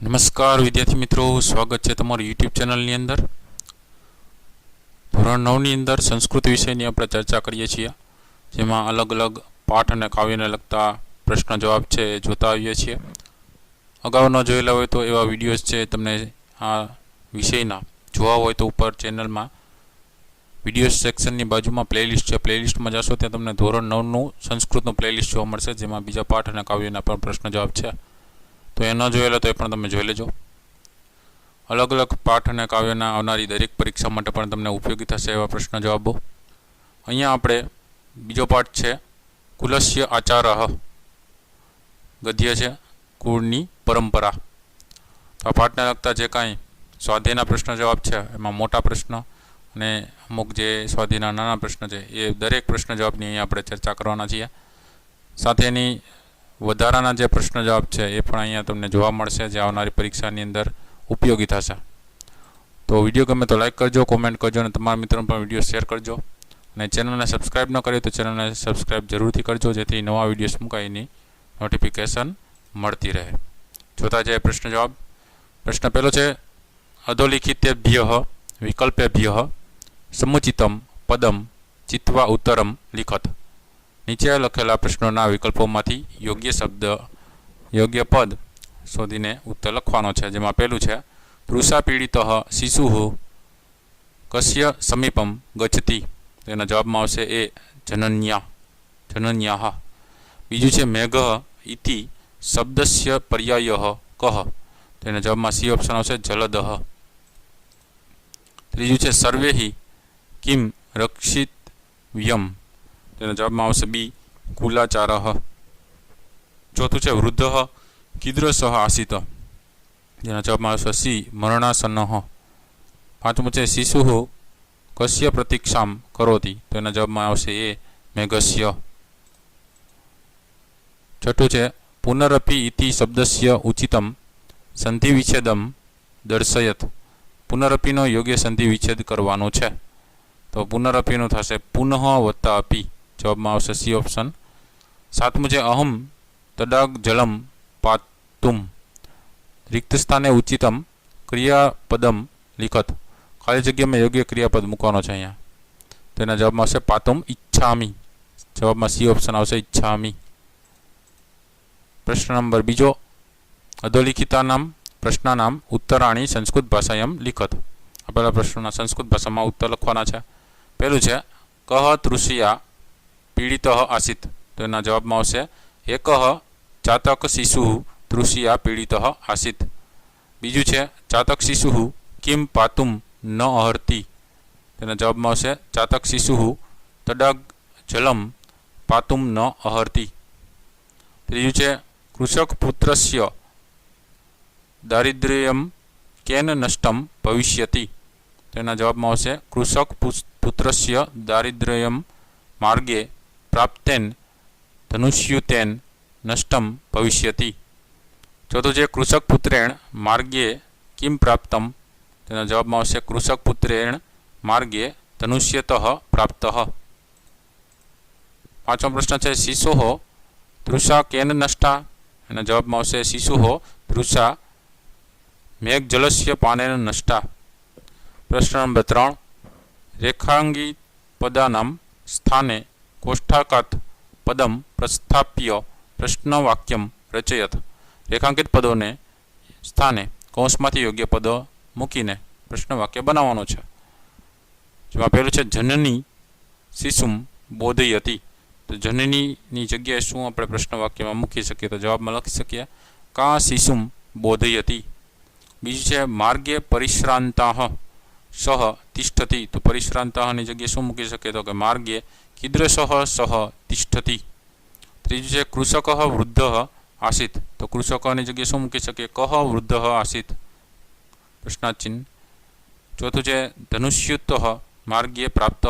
નમસ્કાર વિદ્યાર્થી મિત્રો, સ્વાગત છે તમારું યુટ્યુબ ચેનલની અંદર. ધોરણ નવની અંદર સંસ્કૃત વિષયની આપણે ચર્ચા કરીએ છીએ, જેમાં અલગ અલગ પાઠ અને કાવ્યને લગતા પ્રશ્ન જવાબ છે એ જોતા આવીએ છીએ. અગાઉ ન જોયેલા હોય તો એવા વિડીયોઝ છે તમને આ વિષયના જોવા હોય તો ઉપર ચેનલમાં વીડિયો સેક્શનની બાજુમાં પ્લેલિસ્ટ છે, પ્લેલિસ્ટમાં જશો ત્યાં તમને ધોરણ નવનું સંસ્કૃતનું પ્લેલિસ્ટ જોવા મળશે, જેમાં બીજા પાઠ અને કાવ્યના પણ પ્રશ્ન જવાબ છે. તો એ ન જોયેલા તો એ પણ તમે જોઈ લેજો. અલગ અલગ પાઠ અને કાવ્યના આવનારી દરેક પરીક્ષા માટે પણ તમને ઉપયોગી થશે એવા પ્રશ્ન જવાબો. અહીંયા આપણે બીજો પાઠ છે, કુલસ્ય આચારહ ગદ્ય છે, કુળની પરંપરા. તો આ પાઠને લગતા જે કાંઈ સ્વાધ્યાયના પ્રશ્ન જવાબ છે, એમાં મોટા પ્રશ્ન અને અમુક જે સ્વાધ્યાયના નાના પ્રશ્ન છે, એ દરેક પ્રશ્ન જવાબની અહીંયા આપણે ચર્ચા કરવાના છીએ. સાથે એની વધારાના જે પ્રશ્ન જવાબ છે એ પણ અહીંયા તમને જોવા મળશે જે આવનારી પરીક્ષાની અંદર ઉપયોગી થશે. તો વીડિયો ગમે તો લાઇક કરજો કોમેન્ટ કરજો અને તમારા મિત્રોને પણ વીડિયો શેર કરજો. અને ચેનલને સબસ્ક્રાઈબ ન કરી તો ચેનલને સબસ્ક્રાઈબ જરૂરથી કરજો, જેથી નવા વિડીયોઝ મૂકાય એની નોટિફિકેશન મળતી રહે. જોતા જાય પ્રશ્ન જવાબ. પ્રશ્ન પહેલો છે, અધોલિખિતેભ્ય વિકલ્પેભ્ય સમુચિતમ પદમ ચિત્વા ઉત્તરમ લિખત. નીચે લખેલા પ્રશ્નોના વિકલ્પોમાંથી યોગ્ય શબ્દ, યોગ્ય પદ શોધીને ઉત્તર લખવાનો છે, જેમાં પહેલું છે તૃષા પીડિત શિશુ કસ્ય સમીપમ ગચતી તેના જવાબમાં આવશે એ, જનન્યા જનન્યા બીજું છે, મેઘ ઇતિ શબ્દસ્ય પર્યાય કહ તેના જવાબમાં સી ઓપ્શન આવશે જલદહ ત્રીજું છે સર્વેહી કિમ રક્ષિત વ્યમ. તેના જવાબમાં આવશે બી કુલાચાર. ચોથું છે વૃદ્ધ કીદૃશ આસિત જેના જવાબમાં આવશે સી મરણાસન્ન. પાંચમું છે શિશુ કશ્ય પ્રતીક્ષામ કરોતી. તો એના જવાબમાં આવશે એ મેઘસ્ય. છઠ્ઠું છે પુનરપી ઇતિ શબ્દસ્ય ઉચિતમ સંધિ વિચ્છેદમ દર્શયત. પુનરપીનો યોગ્ય સંધિ વિચ્છેદ કરવાનો છે. તો પુનરપીનું થશે પુનઃ વત્તા અપી જવાબમાં આવશે સી ઓપ્શન સાતમું છે અહમ તડાગ જલમ પાતુમ રિક્ત સ્થાને ઉચિતમ ક્રિયાપદમ લિખત ખાલી જગ્યામાં યોગ્ય ક્રિયાપદ મૂકવાનો છે અહીંયા તેના જવાબમાં આવશે પાતુમ ઈચ્છામી જવાબમાં સી ઓપ્શન આવશે ઈચ્છામી પ્રશ્ન નંબર બીજો અધોલિખિતા નામ પ્રશ્નાનામ ઉત્તરાણી સંસ્કૃત ભાષાયમ લિખત આપેલા પ્રશ્નોના સંસ્કૃત ભાષામાં ઉત્તર લખવાના છે પહેલું છે કહ તૃષિયા પીડિત આસિત તો એના જવાબમાં આવશે એક ચાતક શિશુ તૃષિયા પીડિત આસિત બીજું છે ચાતક શિશુ કિમ પાતુમ ન અહર્તી તેના જવાબમાં આવશે ચાતક શિશુ તડગ જલમ પાતુમ ન અહર્તી ત્રીજું છે કૃષક પુત્રસ્ય દારિદ્ર્યમ કેન નષ્ટમ ભવિષ્યતિ તેના જવાબમાં આવશે કૃષક પુત્રસ્ય દારિદ્ર્યમ માર્ગે પ્રાપ્તેન ધનુષ્યુતેન નષ્ટમ ભવિષ્યતિ ચોથું છે કૃષક પુત્રેણ માર્ગે કિમ પ્રાપ્તમ તેના જવાબમાં આવશે કૃષક પુત્રેણ માર્ગે ધનુષ્યત પ્રાપ્ત પાંચમો પ્રશ્ન છે શિશો તૃષા કેન નષ્ટા એના જવાબમાં આવશે શિશુ તૃષા મેઘજલસ્ય પાનેન નષ્ટા પ્રશ્ન નંબર ત્રણ રેખાંગી પદાનામ સ્થાને કોષ્ઠાકાત પદમ પ્રસ્થાપ્ય પ્રશ્નવાક્યમ રચયત રેખાંકિત પદોને સ્થાને કૌંસમાંથી યોગ્ય પદો મૂકીને પ્રશ્નવાક્ય બનાવવાનો છે જેમાં પહેલું છે જનની શિશુમ બોધયતી તો જનનીની જગ્યાએ શું આપણે પ્રશ્નવાક્યમાં મૂકી શકીએ તો જવાબમાં લખી શકીએ કા શિશુમ બોધયતી બીજું છે માર્ગે પરિશ્રાંતા સહ તિષ્ઠતી તો પરિશ્રાંતાની જગ્યાએ શું મૂકી શકીએ તો કે માર્ગે કીદૃશ સહ તિષ્ઠતી ત્રીજું છે કૃષક વૃદ્ધ આસિત તો કૃષકોની જગ્યાએ શું મૂકી શકીએ કહ વૃદ્ધ આસિત પ્રશ્નાચિહ્ન ચોથું છે ધનુષ્યુત માર્ગીય પ્રાપ્ત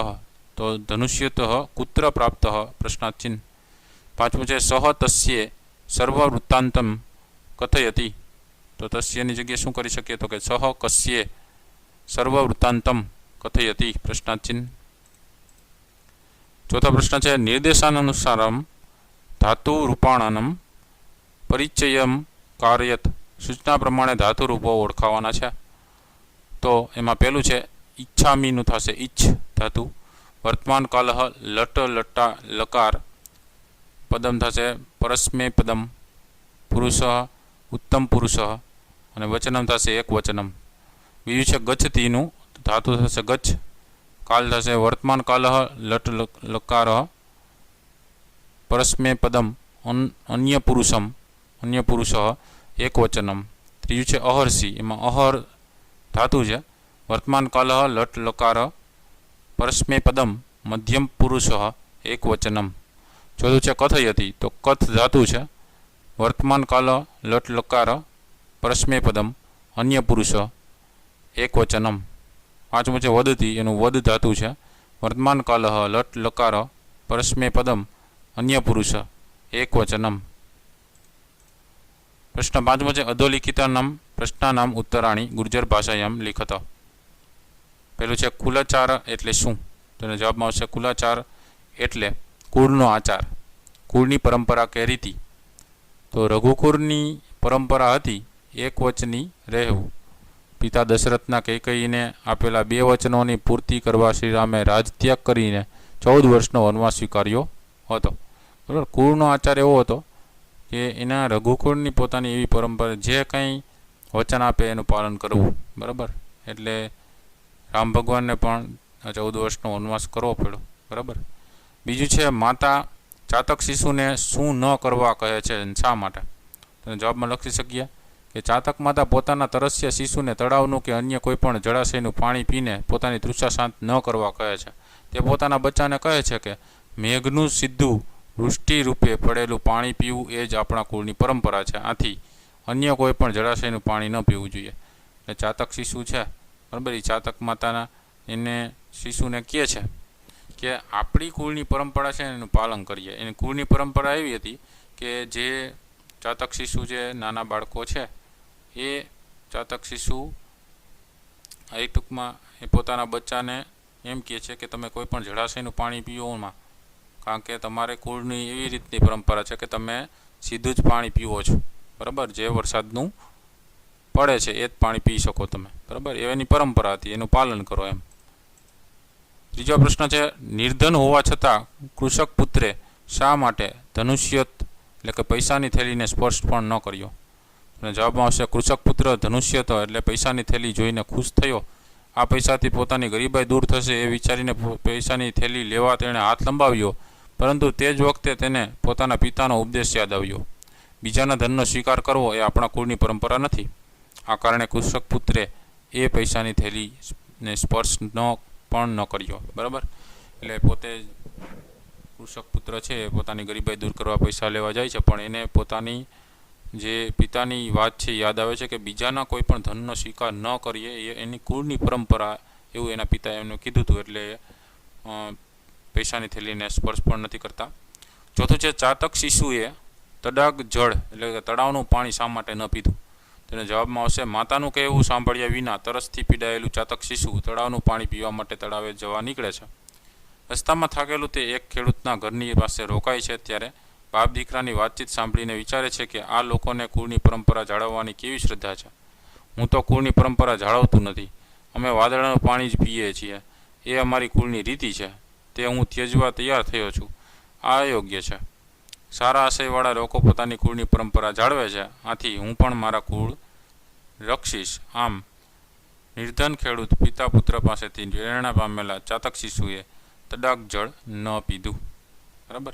તો ધનુષ્યુત કુત્ર પ્રાપ્ત પ્રશ્નાચિહ્ન પાંચમું છે સહ તસ્યે સર્વવૃત્તાંતમ કથયતી તો તસ્યની જગ્યાએ શું કરી શકીએ તો કે સહ કસ્યે સર્વવૃત્તાંતમ કથયતી પ્રશ્નાચિહ્ન ચોથો પ્રશ્ન છે, નિર્દેશાનુસારમ ધાતુ રૂપાણનમ પરિચયમ કાર્યત. સૂચના પ્રમાણે ધાતુ રૂપો ઓળખાવાના છે. તો એમાં પહેલું છે, ઈચ્છામીનું થશે, ઈચ્છ ધાતુ. વર્તમાન કાલહ લટ લટ્ટા લકાર પદમ થશે, પરસ્મે પદમ પુરુષ, ઉત્તમ પુરુષ અને વચનમ થશે એક વચનમ. બીજું છે ગચ્છતીનું ધાતુ થશે ગચ્છ. કાલ થશે વર્તમાન કાલહ લટ લક- લકાર પરસ્મે પદમ અન- અન્ય પુરુષમ, અન્ય પુરુષ એક વચનમ ત્રીજું છે અહર્ષિ. એમાં અહર ધાતુ છે. વર્તમાન કાલહ લટ લકાર પરસ્મે પદમ મધ્યમ પુરુષ એક વચનમ ચોથું છે કથયતી. તો કથ ધાતુ છે. વર્તમાન કાલ લટ લકાર પરસ્મે પદમ અન્ય પુરુષ એક વચનમ પાંચમું છે વદતી એનું વદ ધાતુ છે. વર્તમાન કલહ લટ, લકાર પરસ્મે પદમ, અન્ય પુરુષ એક વચનમ પ્રશ્ન પાંચમો છે અધોલિખિતાનામ પ્રશ્નાનામ ઉત્તરાણી, ગુર્જર ભાષાયામ લિખત. પેલું છે કુલાચાર એટલે શું? તેનો જવાબમાં આવશે કુલાચાર એટલે કુળનો આચાર. કુળની પરંપરા કે રીતિ તો રઘુકુળની પરંપરા હતી એક વચની રહેવું. પિતા દશરથના કૈકઈને આપેલા બે વચનોની પૂર્તિ કરવા શ્રીરામે રાજત્યાગ કરીને ચૌદ વર્ષનો વનવાસ સ્વીકાર્યો હતો. બરાબર? કુળનો આચાર એવો હતો કે એના રઘુકુળની પોતાની એવી પરંપરા, જે કંઈ વચન આપે એનું પાલન કરવું. બરાબર? એટલે રામ ભગવાનને પણ ચૌદ વર્ષનો વનવાસ કરવો પડ્યો. બરાબર? બીજું છે, માતા ચાતક શિશુને શું ન કરવા કહે છે શા માટે? તમે જવાબમાં લખી શકીએ? કે ચાતક માતા પોતાના તરસ્ય શિશુને તળાવનું કે અન્ય કોઈ પણ જળાશયનું પાણી પીને પોતાની તૃષા શાંત ન કરવા કહે છે. તે પોતાના બચ્ચાને કહે છે કે, મેઘનું સીધું વૃષ્ટિ રૂપે પડેલું પાણી પીવું એ જ આપણા કુળની પરંપરા છે. આથી અન્ય કોઈ પણ જળાશયનું પાણી ન પીવું જોઈએ. એટલે ચાતક શિશુ છે. બરાબર? એ ચાતક માતાના એને શિશુને કહે છે કે, આપણી કુળની પરંપરા છે એનું પાલન કરીએ. એની કુળની પરંપરા એવી હતી કે જે ચાતક શિશુ જે નાના બાળકો છે એ ચાતક શિશુ એક ટૂંકમાં એ પોતાના બચ્ચાને એમ કહે છે કે તમે કોઈ પણ જળાશયનું પાણી પીઓમાં કારણ કે તમારે કુળની એવી રીતની પરંપરા છે કે તમે સીધું જ પાણી પીવો છો. બરાબર? જે વરસાદનું પડે છે, એ જ પાણી પી શકો તમે. બરાબર? એની પરંપરા હતી, એનું પાલન કરો એમ. ત્રીજો પ્રશ્ન છે, નિર્ધન હોવા છતાં કૃષક પુત્રે શા માટે ધનુષ્યત, એટલે કે પૈસાની થેલીને સ્પર્શ પણ ન કર્યો? અને જવાબમાં આવશે, કૃષક પુત્ર ધનુષ્ય હતો એટલે પૈસાની થેલી જોઈને ખુશ થયો. આ પૈસાથી પોતાની ગરીબાઈ દૂર થશે એ વિચારીને પૈસાની થેલી લેવા તેણે હાથ લંબાવ્યો. પરંતુ તે જ વખતે તેને પોતાના પિતાનો ઉપદેશ યાદ આવ્યો. બીજાના ધનનો સ્વીકાર કરવો એ આપણા કુળની પરંપરા નથી. આ કારણે કૃષક પુત્રે એ પૈસાની થેલીને સ્પર્શ ન, પણ ન કર્યો. બરાબર? એટલે પોતે કૃષક પુત્ર છે, એ પોતાની ગરીબાઈ દૂર કરવા પૈસા લેવા જાય છે, પણ એને પોતાની જે પિતાની વાત છે, યાદ આવે છે કે બીજાના કોઈ પણ ધનનો સ્વીકાર ન કરીએ, એ એની કુળની પરંપરા એવું એના પિતાએ એમને કીધું હતું. એટલે પૈસાની થેલીને સ્પર્શ પણ નથી કરતા. ચોથું છે, ચાતક શિશુએ તડાગ જળ, એટલે કે તળાવનું પાણી શા માટે ન પીધું? તેને જવાબમાં આવશે, માતાનું કહેવું સાંભળ્યા વિના તરસથી પીડાયેલું ચાતક શિશુ તળાવનું પાણી પીવા માટે તળાવે જવા નીકળે છે. રસ્તામાં થાકેલું તે એક ખેડૂતના ઘરની પાસે રોકાય છે ત્યારે બાપ દીકરાની વાતચીત સાંભળીને વિચારે છે કે આ લોકોને કુળની પરંપરા જાળવવાની કેવી શ્રદ્ધા છે. હું તો કુળની પરંપરા જાળવતું નથી. અમે વાદળાનું પાણી જ પીએ છીએ. એ અમારી કુળની રીતિ છે. તે હું ત્યજવા તૈયાર થયો છું. આ યોગ્ય છે. સારા આશયવાળા લોકો પોતાની કુળની પરંપરા જાળવે છે. આથી હું પણ મારા કુળ રક્ષીશ. આમ, નિર્ધન ખેડૂત પિતા પુત્ર પાસેથી પ્રેરણા પામેલા ચાતક શિશુએ તડાક જળ ન પીધું. બરાબર?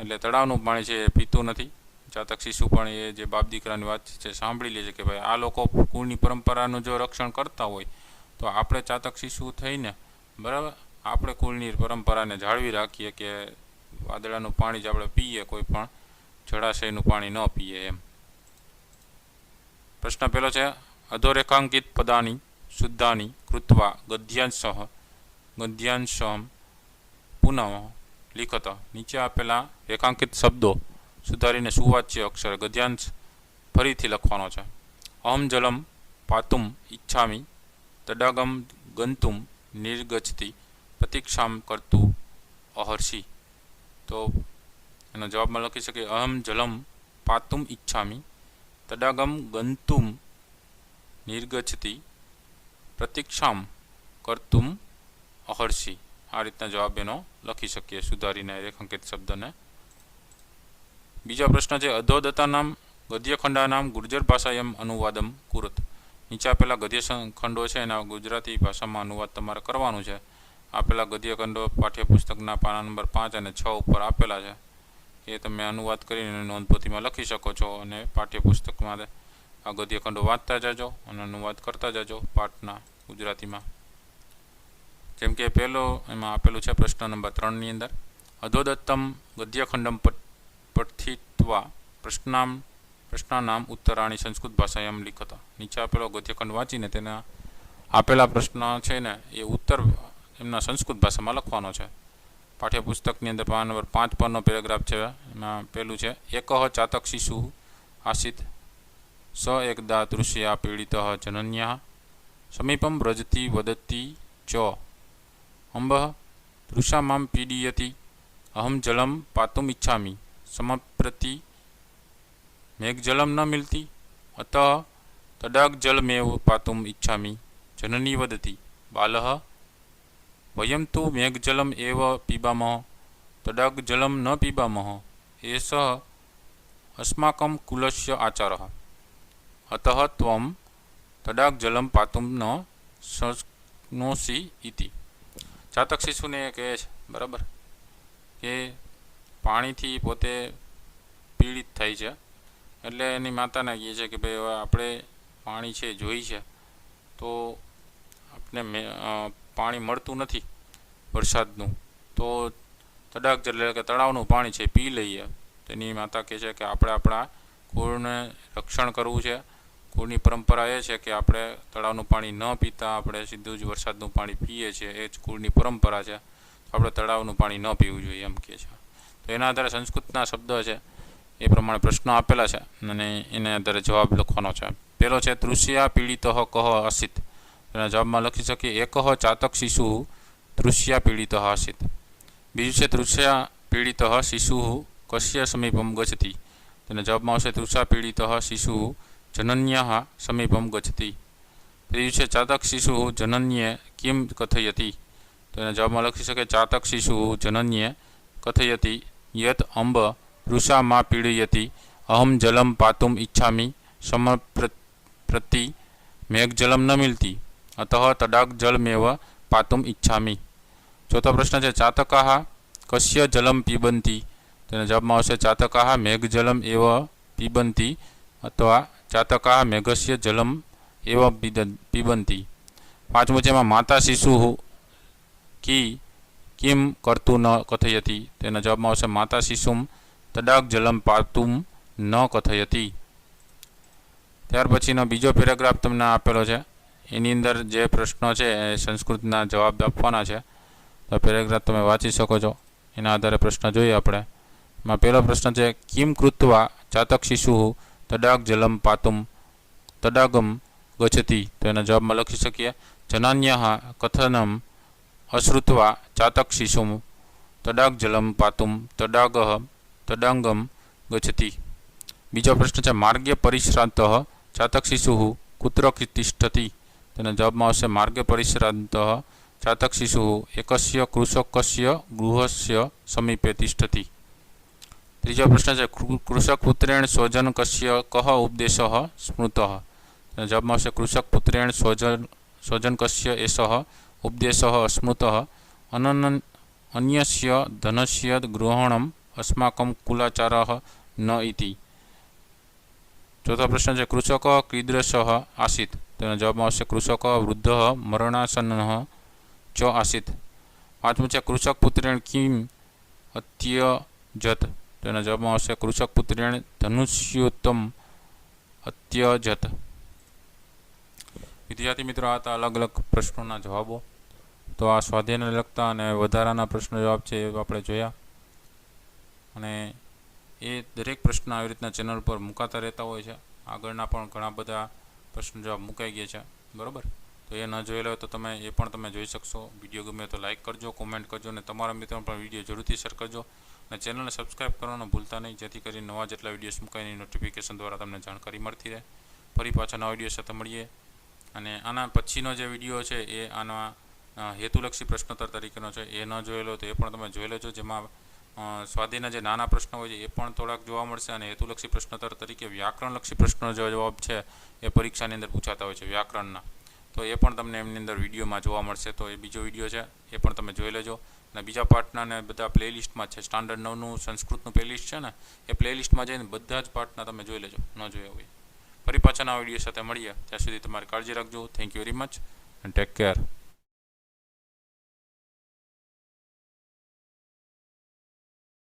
એટલે તળાવનું પાણી છે એ પીતું નથી. જાતક શિશુ પણ એ જે બાપ દીકરાની વાત છે સાંભળી લે છે કે ભાઈ આ લોકો કુળની પરંપરાનું જો રક્ષણ કરતા હોય, તો આપણે ચાતક શિશુ થઈને, બરાબર? આપણે કુળની પરંપરાને જાળવી રાખીએ કે વાદળાનું પાણી જ આપણે પીએ, કોઈ પણ જળાશયનું પાણી ન પીએ એમ. પ્રશ્ન પહેલો છે, અધોરેખાંકિત પદાની શુદ્ધાની કૃત્વા ગદ્યાંશ, ગદ્યાંશમ પુનઃ લિખત. નીચે આપેલા રેખાંકિત શબ્દો સુધારીને સુવાચ્ય અક્ષર ગદ્યાંશ ફરીથી લખવાનો છે. અહમ જલમ પાતુમ ઈચ્છામી તડાગમ ગંતુમ નિર્ગચતી પ્રતીક્ષામ કરતું અહર્ષિ. તો એનો જવાબમાં લખી શકીએ, અહમ જલમ પાતુમ ઈચ્છામી તડાગમ ગંતુમ નિર્ગચતી પ્રતીક્ષામ કર્તુમ અહર્ષિ. આ રીતના જવાબ એનો લખી શકીએ, સુધારીને રેખાંકિત શબ્દને. બીજો પ્રશ્ન છે અધોદત્તા નામ ગદ્યખંડા નામ ગુર્જર ભાષાયમ અનુવાદમ કુરત. નીચે આપેલા ગદ્ય ખંડો છે, એના ગુજરાતી ભાષામાં અનુવાદ તમારે કરવાનું છે. આપેલા ગદ્યખંડો પાઠ્યપુસ્તકના પાના નંબર પાંચ અને છ ઉપર આપેલા છે. એ તમે અનુવાદ કરીને નોંધપોથીમાં લખી શકો છો અને પાઠ્યપુસ્તકમાં આ ગદ્યખંડો વાંચતા જજો અને અનુવાદ કરતા જજો પાઠના ગુજરાતીમાં. જેમ કે પહેલો એમાં આપેલું છે પ્રશ્ન નંબર ત્રણની અંદર. અધોદત્તમ ગદ્યખંડમ પઠિત્વા પ્રશ્નામ, પ્રશ્નાનામ ઉત્તરાણી સંસ્કૃત ભાષાયામ લિખતા. નીચે આપેલો ગદ્યખંડ વાંચીને તેના આપેલા પ્રશ્ન છે ને, એ ઉત્તર એમના સંસ્કૃત ભાષામાં લખવાનો છે. પાઠ્યપુસ્તકની અંદર પાના નંબર પાંચ પરનો પેરેગ્રાફ છે, એમાં પહેલું છે એકહ ચાતક શિશુ આસિત સ એકદા તૃષ્યા પીડિત જનન્યા, સમીપમ વ્રજતી વદતી ચ અંબ તૃષા મામ પીડિયતિ અહમ જલમ પાતુમ ઈચ્છામિ સમપ્રતિ મેઘજલમ ન મિલતી અતઃ તડાગ જલમેવ પાતુમ ઈચ્છામિ જનની વદતી બાલઃ વયમ તુ મેઘજલમ એવ પીબામઃ તડાગ જલમ ન પીબામઃ એષ અસ્માકં કુલસ્ય આચારः અતઃ ત્વમ તડાગ જાતક શિશુને કહે છે, બરાબર? કે પાણીથી પોતે પીડિત થાય છે. એટલે એની માતાને કહે છે કે ભાઈ હવે આપણે પાણી છે, જોઈ છે. તો આપને પાણી મળતું નથી વરસાદનું. તો તડાક એટલે કે તળાવનું પાણી છે, પી લઈએ. તેની માતા કહે છે કે આપણે આપણા કુળને રક્ષણ કરવું છે. કુળની પરંપરા એ છે કે આપણે તળાવનું પાણી ન પીતા આપણે સીધું જ વરસાદનું પાણી પીએ છીએ, એ જ કુળની પરંપરા છે. આપણે તળાવનું પાણી ન પીવું જોઈએ એમ કહે છે. તો એના આધારે સંસ્કૃતના શબ્દ છે, એ પ્રમાણે પ્રશ્નો આપેલા છે અને એને આધારે જવાબ લખવાનો છે. પહેલો છે, તૃષ્યા પીડિત કહ અસિત એના જવાબમાં લખી શકીએ એકહ ચાતક શિશુ તૃષ્યા પીડિત આસિત. બીજું છે, તૃષ્યા પીડિત શિશુ કશ્ય સમીપમ ગચ્છતિ. તેના જવાબમાં આવશે તૃષા પીડિત શિશુ જનન્યા સમીપમ ગચ્છતિ ત્રીજું છે ચાતક શિશુ જનન્યે કિમ કથયતિ તો એના જવાબમાં લખી શકે ચાતક શિશુ જનન્યે કથયતિ યત અંબ તૃષા મા પીડયતિ અહમ જલમ પાતુમ ઈચ્છામિ સમપ્રતિ મેઘજલમ ન મિલતી અતઃ તડાગ જલમેવ પાતુમ ઈચ્છામિ ચોથો પ્રશ્ન છે ચાતકાહ કસ્ય જલમ પીબંતી તેના જવાબમાં આવશે ચાતકાહ મેઘજલમ એવ પીબંતી અથવા ચાતકાહ મેઘસ્ય જલમ એવા પીબંતી પાંચમું છે એમાં માતા શિશુ કી કિમ કરતું ન કથયતી? તેના જવાબમાં આવશે, માતા શિશુમ તડાક જલમ પાતુમ ન કથયતી. ત્યાર પછીનો બીજો પેરેગ્રાફ તમને આપેલો છે. એની અંદર જે પ્રશ્નો છે એ સંસ્કૃતના જવાબ આપવાના છે. તો પેરેગ્રાફ તમે વાંચી શકો છો. એના આધારે પ્રશ્ન જોઈએ આપણે. એમાં પહેલો પ્રશ્ન છે, કિમ કૃત્વા ચાતક શિશુ તડાગ જલમ પાતુમ, તડાગમ ગચતી તો એના જવાબમાં લખી શકીએ જનાન્ય કથનમ અશ્રુત્વા ચાતક શિશુમ તડાગ જલમ પાતુમ તડાગ તડાંગમ ગચતી બીજો પ્રશ્ન છે, માર્ગે પરિશ્રાંત ચાતક શિશુ કુત્ર તિષ્ઠતી તેના જવાબમાં આવશે, માર્ગે પરિશ્રાંત ચાતક શિશુ એકસ્ય કૃષકસ્ય ગૃહસ્ય સમીપે તિષ્ઠતિ. ત્રીજો પ્રશ્ન છે, કૃ- કૃષક પુત્રેણ સ્વજન કસ્ય કહ ઉપદેશ સ્મૃત? તેના જવાબમાં આવશે કૃષક પુત્રેણ સ્વજન સ્વજન કસ્ય એષ ઉપદેશ સ્મૃત, અનન, અન્યસ્ય ધનસ્ય ગ્રહણમ અસ્માકં કુલાચાર ન ઇતિ. ચોથો પ્રશ્ન છે, કૃષક કીદૃશ આસીત? તેના જવાબમાં આવશે કૃષક વૃદ્ધ મરણાસન્ન ચ આસીત. પાંચમું છે કૃષક પુત્રેણ કિમ અત્યજત? તેના જવાબમાં આવશે કૃષક પુત્રીણ ધનુષ્યોત્તમ અત્યજત. વિદ્યાર્થી મિત્રો, આ હતા અલગ અલગ પ્રશ્નોના જવાબો. તો આ સ્વાધ્યાયને લગતા અને વધારાના પ્રશ્નો જવાબ છે એ આપણે જોયા. અને એ દરેક પ્રશ્ન આવી રીતના ચેનલ પર મુકાતા રહેતા હોય છે. આગળના પણ ઘણા બધા પ્રશ્ન જવાબ મુકાઈ ગયા છે. બરાબર? તો એ ન જોયેલો હોય તો તમે એ પણ તમે જોઈ શકશો. વીડિયો ગમે તો લાઇક કરજો, કોમેન્ટ કરજો અને તમારા મિત્રો પણ વીડિયો જરૂરથી શેર કરજો. અને ચેનલને સબસ્ક્રાઇબ કરવાનું ભૂલતા નહીં, જેથી કરીને નવા જેટલા વિડીયોઝ મૂકાયની નોટિફિકેશન દ્વારા તમને જાણકારી મળતી રહે. ફરી પાછા નવા વીડિયો સાથે મળીએ. અને આના પછીનો જે વીડિયો છે એ આના હેતુલક્ષી પ્રશ્નોત્તર તરીકેનો છે. એ ન જોયેલો તો એ પણ તમે જોઈ લેજો. જેમાં સ્વાધીના જે નાના પ્રશ્નો હોય છે એ પણ થોડાક જોવા મળશે અને હેતુલક્ષી પ્રશ્નોત્તર તરીકે વ્યાકરણલક્ષી પ્રશ્નો જે જવાબ છે એ પરીક્ષાની અંદર પૂછાતા હોય છે વ્યાકરણના. તો એ પણ તમને એમની અંદર વિડીયોમાં જોવા મળશે. તો એ બીજો વીડિયો છે, એ પણ તમે જોઈ લેજો. અને બીજા પાર્ટના ને બધા પ્લેલિસ્ટમાં છે. સ્ટાન્ડર્ડ નવનું સંસ્કૃતનું પ્લેલિસ્ટ છે ને, એ પ્લેલિસ્ટમાં જઈને બધા જ પાર્ટના તમે જોઈ લેજો, ન જોયા હોય. ફરી પાછાના વીડિયો સાથે મળીએ. ત્યાં સુધી તમારી કાળજી રાખજો. Thank you very much and take care